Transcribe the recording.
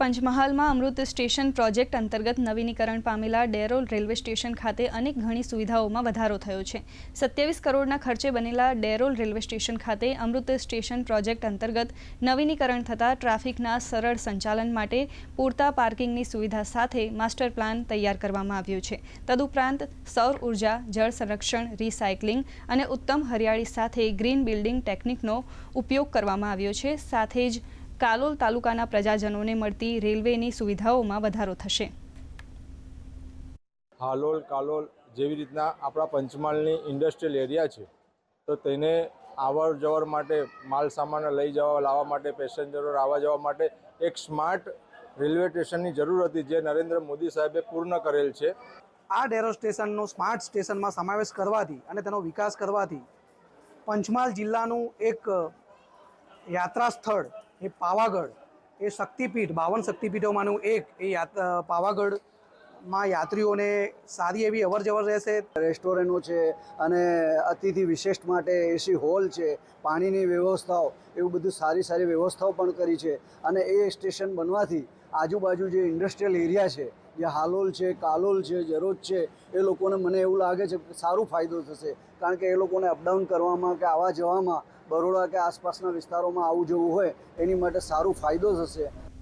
પંચમહાલમાં અમૃત station project અંતર્ગત નવીનીકરણ પામેલા ડેરોલ રેલવે સ્ટેશન ખાતે અનેક ઘણી સુવિધાઓમાં વધારો થયો છે. સત્યાવીસ કરોડના ખર્ચે બનેલા ડેરોલ રેલવે સ્ટેશન ખાતે અમૃત સ્ટેશન પ્રોજેક્ટ અંતર્ગત નવીનીકરણ થતાં ટ્રાફિકના સરળ સંચાલન માટે પૂરતા પાર્કિંગની સુવિધા સાથે માસ્ટર પ્લાન તૈયાર કરવામાં આવ્યો છે. તદુપરાંત સૌર ઊર્જા, જળ સંરક્ષણ, રિસાયકલિંગ અને ઉત્તમ હરિયાળી સાથે ગ્રીન બિલ્ડિંગ ટેકનિકનો ઉપયોગ કરવામાં આવ્યો છે. સાથે જ કાલોલ તાલુકાના પ્રજાજનોને મળતી રેલવેની સુવિધાઓમાં વધારો થશે. હાલોલ કાલોલ જેવી રીતના આપણા પંચમહાલની ઇન્ડસ્ટ્રીયલ એરિયા છે તો તેને આવર જવર માટે માલ સામાન લઈ જવા લાવવા માટે પેસેન્જરો આવવા જવા માટે એક સ્માર્ટ રેલવે સ્ટેશનની જરૂર હતી જે નરેન્દ્ર મોદી સાહેબે પૂર્ણ કરેલ છે. આ ડેરો સ્ટેશનનો સ્માર્ટ સ્ટેશનમાં સમાવેશ કરવાથી અને તેનો વિકાસ કરવાથી પંચમહાલ જિલ્લાનું એક યાત્રા સ્થળ એ પાવાગઢ, એ શક્તિપીઠ, બાવન શક્તિપીઠોમાંનું એક એ પાવાગઢ પાવાગઢમાં યાત્રીઓને સારી એવી અવર જવર રહેશે. રેસ્ટોરન્ટો છે અને અતિથિ વિશેષ માટે એસી હોલ છે, પાણીની વ્યવસ્થાઓ, એવું બધું સારી સારી વ્યવસ્થાઓ પણ કરી છે. અને એ સ્ટેશન બનવાથી આજુબાજુ જે ઇન્ડસ્ટ્રીયલ એરિયા છે, જે હાલોલ છે, કાલોલ છે જરોજ છે, એ લોકોને મને એવું લાગે છે કે સારું ફાયદો થશે. કારણ કે એ લોકોને અપડાઉન કરવામાં કે આવવા જવામાં બરોડા કે આસપાસના વિસ્તારોમાં આવું જવું હોય એની માટે સારું ફાયદો થશે.